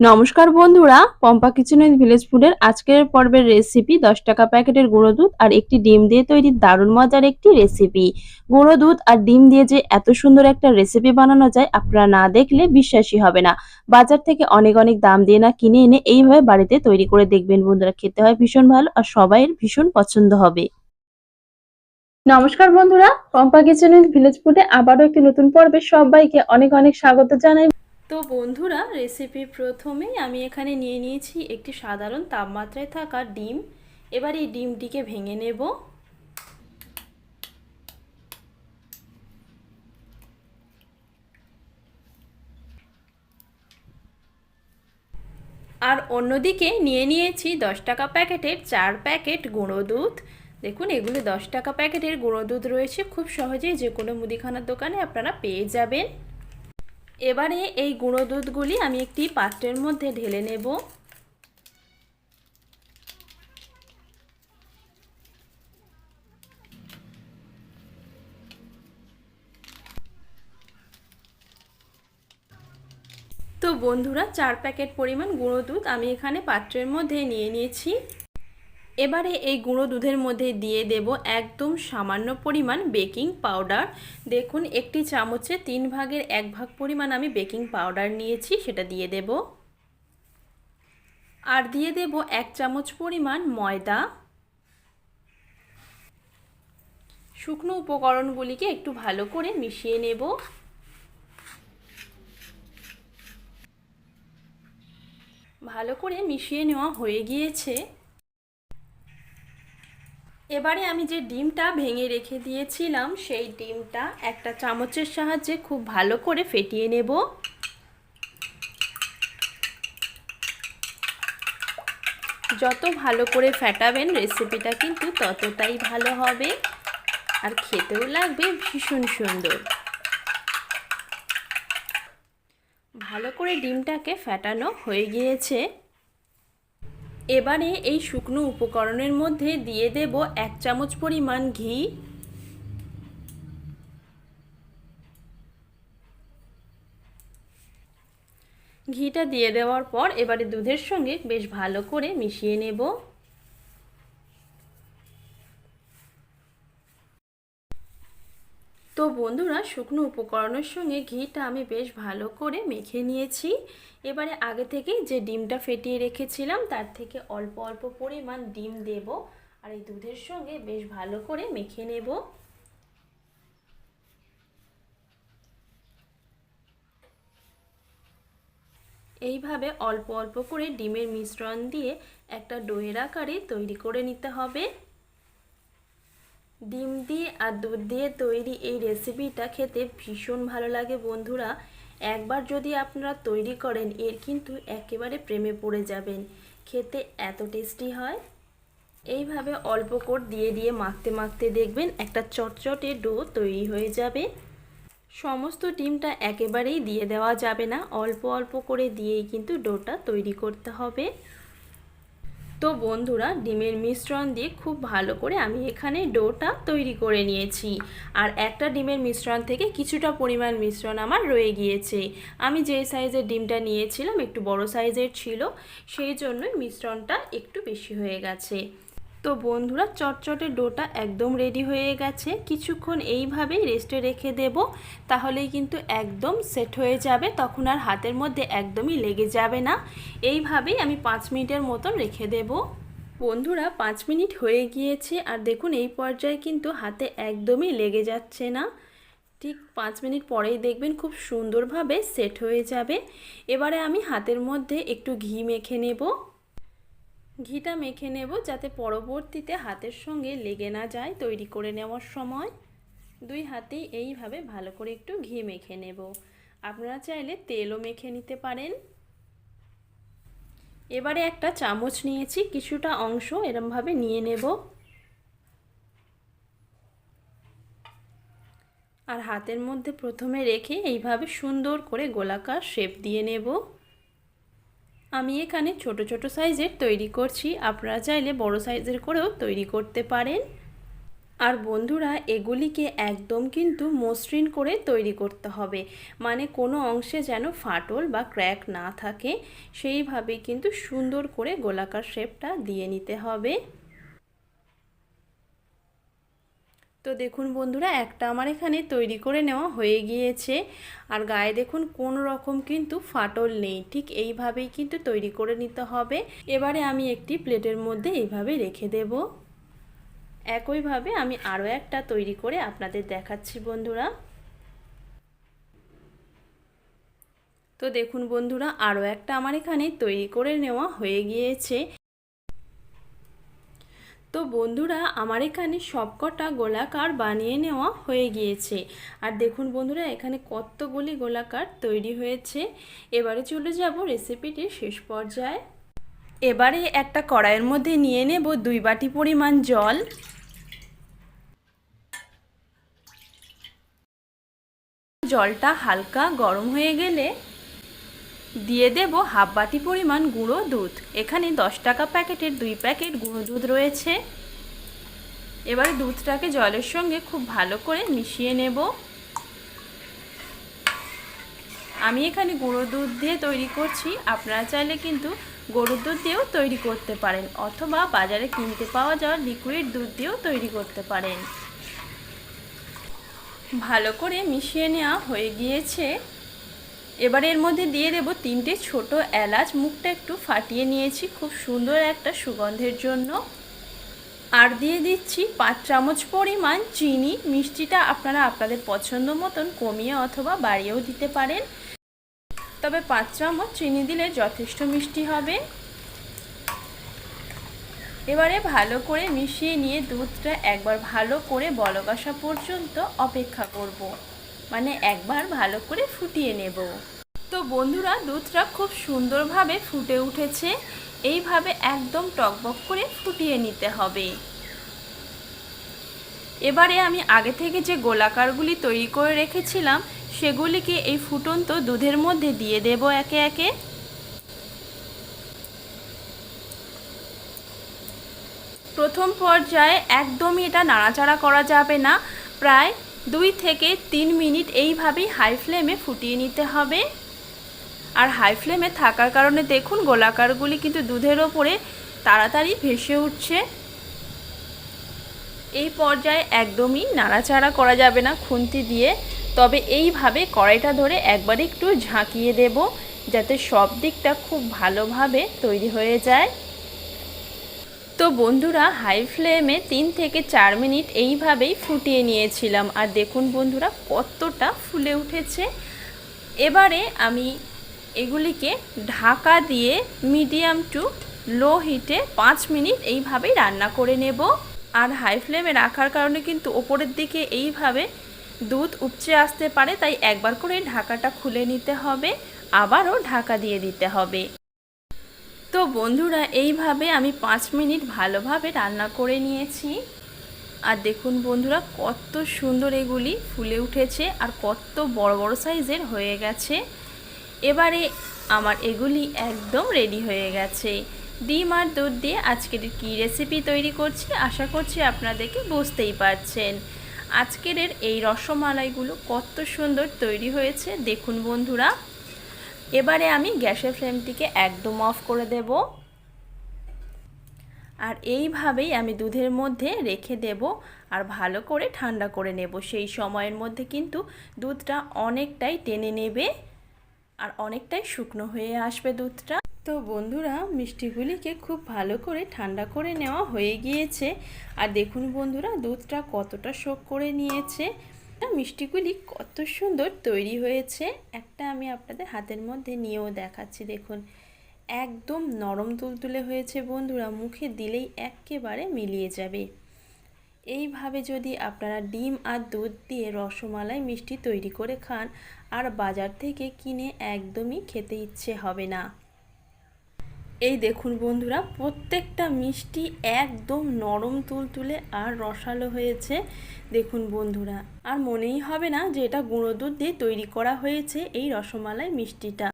নমস্কার বন্ধুরা, Pampa kitchen with village ফুডের আজকের পর্বের রেসিপি দশ টাকা প্যাকেটের গুঁড়ো দুধ আর একটি ডিম দিয়ে তৈরি দারুণ মজার একটি রেসিপি গুঁড়ো দুধ আর ডিম দিয়ে যে এত সুন্দর একটা রেসিপি বানানো যায়, আপনারা না দেখলে বিশ্বাসই হবে না। বাজার থেকে অনেক অনেক দাম দিয়ে না কিনে এনে এইভাবে বাড়িতে তৈরি করে দেখবেন বন্ধুরা। খেতে হয় ভীষণ ভালো আর সবাইয়ের ভীষণ পছন্দ হবে। নমস্কার বন্ধুরা, পম্পা কিচেন উইথ ভিলেজ ফুডে আবারও একটি নতুন পর্বে সবাইকে অনেক অনেক স্বাগত জানাই। তো বন্ধুরা রেসিপি প্রথমেই আমি এখানে নিয়ে নিয়েছি একটি সাধারণ তাপমাত্রায় থাকা ডিম। এবার এই ডিমটিকে ভেঙে নেব। আর অন্যদিকে নিয়ে নিয়েছি দশ টাকা প্যাকেটের চার প্যাকেট গুঁড়ো দুধ। দেখুন, এগুলো দশ টাকা প্যাকেটের গুঁড়ো দুধ রয়েছে। খুব সহজেই যে কোনো মুদিখানার দোকানে আপনারা পেয়ে যাবেন। এবারে এই গুঁড়ো দুধগুলি আমি একটি পাত্রের মধ্যে ঢেলে নেব। তো বন্ধুরা, চার প্যাকেট পরিমাণ গুঁড়ো দুধ আমি এখানে পাত্রের মধ্যে নিয়ে নিয়েছি। এবারে এই গুঁড়ো দুধের মধ্যে দিয়ে দেব একদম সামান্য পরিমাণ বেকিং পাউডার। দেখুন, একটি চামচে তিন ভাগের এক ভাগ পরিমাণ আমি বেকিং পাউডার নিয়েছি, সেটা দিয়ে দেব। আর দিয়ে দেব এক চামচ পরিমাণ ময়দা। শুকনো উপকরণগুলিকে একটু ভালো করে মিশিয়ে নেব। ভালো করে মিশিয়ে নেওয়া হয়ে গিয়েছে। এবারে আমি যে ডিমটা ভেঙে রেখে দিয়েছিলাম, সেই ডিমটা একটা চামচের সাহায্যে খুব ভালো করে ফেটিয়ে নেব। যত ভালো করে ফেটাবেন রেসিপিটা কিন্তু ততটাই ভালো হবে, আর খেতেও লাগবে ভীষণ সুন্দর। ভালো করে ডিমটাকে ফেটানো হয়ে গিয়েছে। এবারে এই শুকনো উপকরণের মধ্যে দিয়ে দেব এক চামচ পরিমাণ ঘি। ঘিটা দিয়ে দেওয়ার পর এবারে দুধের সঙ্গে বেশ ভালো করে মিশিয়ে নেব। তো বন্ধুরা শুকনো উপকরণের সঙ্গে ঘিটা আমি বেশ ভালো করে মেখে নিয়েছি। এবারে আগে থেকেই যে ডিমটা ফেটিয়ে রেখেছিলাম, তার থেকে অল্প অল্প পরিমাণ ডিম দেব আর এই দুধের সঙ্গে বেশ ভালো করে মেখে নেব। এইভাবে অল্প অল্প করে ডিমের মিশ্রণ দিয়ে একটা ডোয়ের আকারে তৈরি করে নিতে হবে। ডিম দিয়ে আর দুধ দিয়ে তৈরি এই রেসিপিটা খেতে ভীষণ ভালো লাগে বন্ধুরা। একবার যদি আপনারা তৈরি করেন, এর কিন্তু একেবারে প্রেমে পড়ে যাবেন। খেতে এত টেস্টি হয়। এইভাবে অল্প করে দিয়ে দিয়ে মাখতে মাখতে দেখবেন একটা চটচটে ডো তৈরি হয়ে যাবে। সমস্ত ডিমটা একেবারেই দিয়ে দেওয়া যাবে না। অল্প অল্প করে দিয়েই কিন্তু ডোটা তৈরি করতে হবে। তো বন্ধুরা, ডিমের মিশ্রণ দিয়ে খুব ভালো করে আমি এখানে ডোটা তৈরি করে নিয়েছি। আর একটা ডিমের মিশ্রণ থেকে কিছুটা পরিমাণ মিশ্রণ আমার রয়ে গিয়েছে। আমি যে সাইজের ডিমটা নিয়েছিলাম, একটু বড় সাইজের ছিল, সেই জন্যই মিশ্রণটা একটু বেশি হয়ে গেছে। তো বন্ধুরা, চটচটে ডোটা একদম রেডি হয়ে গেছে। কিছুক্ষণ এইভাবেই রেস্টে রেখে দেব, তাহলেই কিন্তু একদম সেট হয়ে যাবে। তখন আর হাতের মধ্যে একদমই লেগে যাবে না। এইভাবেই আমি পাঁচ মিনিটের মতন রেখে দেব। বন্ধুরা, পাঁচ মিনিট হয়ে গিয়েছে, আর দেখুন এই পর্যায়ে কিন্তু হাতে একদমই লেগে যাচ্ছে না। ঠিক পাঁচ মিনিট পরেই দেখবেন খুব সুন্দরভাবে সেট হয়ে যাবে। এবারে আমি হাতের মধ্যে একটু ঘি মেখে নেব। ঘিটা মেখে নেব যাতে পরবর্তীতে হাতের সঙ্গে লেগে না যায় তৈরি করে নেওয়ার সময়। দুই হাতেই এইভাবে ভালো করে একটু ঘি মেখে নেব। আপনারা চাইলে তেলও মেখে নিতে পারেন। এবারে একটা চামচ নিয়েছি, কিছুটা অংশ এরমভাবে নিয়ে নেব। আর হাতের মধ্যে প্রথমে রেখে এইভাবে সুন্দর করে গোলাকার শেপ দিয়ে নেব। আমি এখানে ছোট ছোট সাইজের তৈরি করছি। আপনারা চাইলে বড় সাইজের করেও তৈরি করতে পারেন। আর বন্ধুরা, এগুলিকে একদম কিন্তু মসৃণ করে তৈরি করতে হবে। মানে কোনো অংশে যেন ফাটল বা ক্র্যাক না থাকে, সেইভাবে কিন্তু সুন্দর করে গোলাকার শেপটা দিয়ে নিতে হবে। তো দেখুন বন্ধুরা, একটা আমার এখানে তৈরি করে নেওয়া হয়ে গিয়েছে। আর গায়ে দেখুন কোন রকম কিন্তু ফাটল নেই, ঠিক এইভাবেই কিন্তু তৈরি করে নিতে হবে। এবারে আমি একটি প্লেটের মধ্যে এইভাবে রেখে দেব। একইভাবে আমি আরও একটা তৈরি করে আপনাদের দেখাচ্ছি বন্ধুরা। তো দেখুন বন্ধুরা, আরও একটা আমার এখানে তৈরি করে নেওয়া হয়ে গিয়েছে। তো বন্ধুরা, আমার এখানে সবকটা গোলাকার বানিয়ে নেওয়া হয়ে গিয়েছে। আর দেখুন বন্ধুরা, এখানে কতগুলি গোলাকার তৈরি হয়েছে। এবারে চলে যাব রেসিপিটির শেষ পর্যায়ে। এবারে একটা কড়াইয়ের মধ্যে নিয়ে নেব দুই বাটি পরিমাণ জল। জলটা হালকা গরম হয়ে গেলে দিয়ে দেব হাফ বাটি পরিমাণ গুঁড়ো দুধ। এখানে দশ টাকা প্যাকেটের দুই প্যাকেট গুঁড়ো দুধ রয়েছে। এবারে দুধটাকে জলের সঙ্গে খুব ভালো করে মিশিয়ে নেব। আমি এখানে গুঁড়ো দুধ দিয়ে তৈরি করছি। আপনারা চাইলে কিন্তু গরুর দুধ দিয়েও তৈরি করতে পারেন অথবা বাজারে কিনতে পাওয়া যাওয়া লিকুইড দুধ দিয়েও তৈরি করতে পারেন। ভালো করে মিশিয়ে নেওয়া হয়ে গিয়েছে। এবার এর মধ্যে দিয়ে দেব তিনটে ছোট এলাচ। মুখটা একটু ফাটিয়ে নিয়েছি খুব সুন্দর একটা সুগন্ধের জন্য। আর দিয়ে দিচ্ছি পাঁচ চামচ পরিমাণ চিনি। মিষ্টিটা আপনারা আপনাদের পছন্দ মতন কমিয়ে অথবা বাড়িয়েও দিতে পারেন। তবে পাঁচ চামচ চিনি দিলে যথেষ্ট মিষ্টি হবে। এবারে ভালো করে মিশিয়ে নিয়ে দুধটা একবার ভালো করে বলক আসা পর্যন্ত অপেক্ষা করব। মানে একবার ভালো করে ফুটিয়ে নেব। তো বন্ধুরা, দুধটা খুব সুন্দরভাবে ফুটে উঠেছে। এইভাবে একদম টকবক করে ফুটিয়ে নিতে হবে। এবারে আমি আগে থেকে যে গোলাকারগুলি তৈরি করে রেখেছিলাম, সেগুলিকে এই ফুটন্ত দুধের মধ্যে দিয়ে দেব একে একে। প্রথম পর্যায়ে একদমই এটা নাড়াচাড়া করা যাবে না। প্রায় দুই থেকে তিন মিনিট এইভাবেই হাই ফ্লেমে ফুটিয়ে নিতে হবে। আর হাই ফ্লেমে থাকার কারণে দেখুন গোলাকারগুলি কিন্তু দুধের ওপরে তাড়াতাড়ি ভেসে উঠছে। এই পর্যায়ে একদমই নাড়াচাড়া করা যাবে না খুন্তি দিয়ে। তবে এইভাবে কড়াইটা ধরে একবার একটু ঝাঁকিয়ে দেব যাতে সব দিকটা খুব ভালোভাবে তৈরি হয়ে যায়। তো বন্ধুরা হাই ফ্লেমে তিন থেকে চার মিনিট এইভাবেই ফুটিয়ে নিয়েছিলাম। আর দেখুন বন্ধুরা, কতটা ফুলে উঠেছে। এবারে আমি এগুলিকে ঢাকা দিয়ে মিডিয়াম টু লো হিটে পাঁচ মিনিট এইভাবেই রান্না করে নেব। আর হাই ফ্লেমে রাখার কারণে কিন্তু ওপরের দিকে এইভাবে দুধ উপচে আসতে পারে, তাই একবার করে ঢাকাটা খুলে নিতে হবে। আবারও ঢাকা দিয়ে দিতে হবে। তো বন্ধুরা, এইভাবে আমি পাঁচ মিনিট ভালোভাবে রান্না করে নিয়েছি। আর দেখুন বন্ধুরা, কত সুন্দর এগুলি ফুলে উঠেছে আর কত বড় বড় সাইজের হয়ে গেছে। এবারে আমার এগুলি একদম রেডি হয়ে গেছে। ডিম আর দুধ দিয়ে আজকের কী রেসিপি তৈরি করছি আশা করছি আপনাদেরকে বুঝতেই পারছেন। আজকের এই রসমালাইগুলো কত সুন্দর তৈরি হয়েছে। দেখুন বন্ধুরা এবারে আমি গ্যাসের ফ্লেমটিকে একদম অফ করে দেব। আর এইভাবেই আমি দুধের মধ্যে রেখে দেব আর ভালো করে ঠান্ডা করে নেব। সেই সময়ের মধ্যে কিন্তু দুধটা অনেকটাই টেনে নেবে আর অনেকটাই শুকনো হয়ে আসবে দুধটা। তো বন্ধুরা মিষ্টিগুলিকে খুব ভালো করে ঠান্ডা করে নেওয়া হয়ে গিয়েছে। আর দেখুন বন্ধুরা, দুধটা কতটা শোক করে নিয়েছে। মিষ্টিগুলি কত সুন্দর তৈরি হয়েছে। একটা আমি আপনাদের হাতের মধ্যে নিয়েও দেখাচ্ছি, দেখুন। একদম নরম তুলতুলে হয়েছে বন্ধুরা, মুখে দিলেই একেবারে মিলিয়ে যাবে। এইভাবে যদি আপনারা ডিম আর দুধ দিয়ে রসমালাই মিষ্টি তৈরি করে খান, আর বাজার থেকে কিনে একদমই খেতে ইচ্ছে হবে না। এই দেখুন বন্ধুরা, প্রত্যেকটা মিষ্টি একদম নরম তুলতুলে আর রসালো হয়েছে। দেখুন বন্ধুরা, আর মনেই হবে না যে এটা গুঁড়ো দুধ দিয়ে তৈরি করা হয়েছে এই রসমালাই মিষ্টিটা।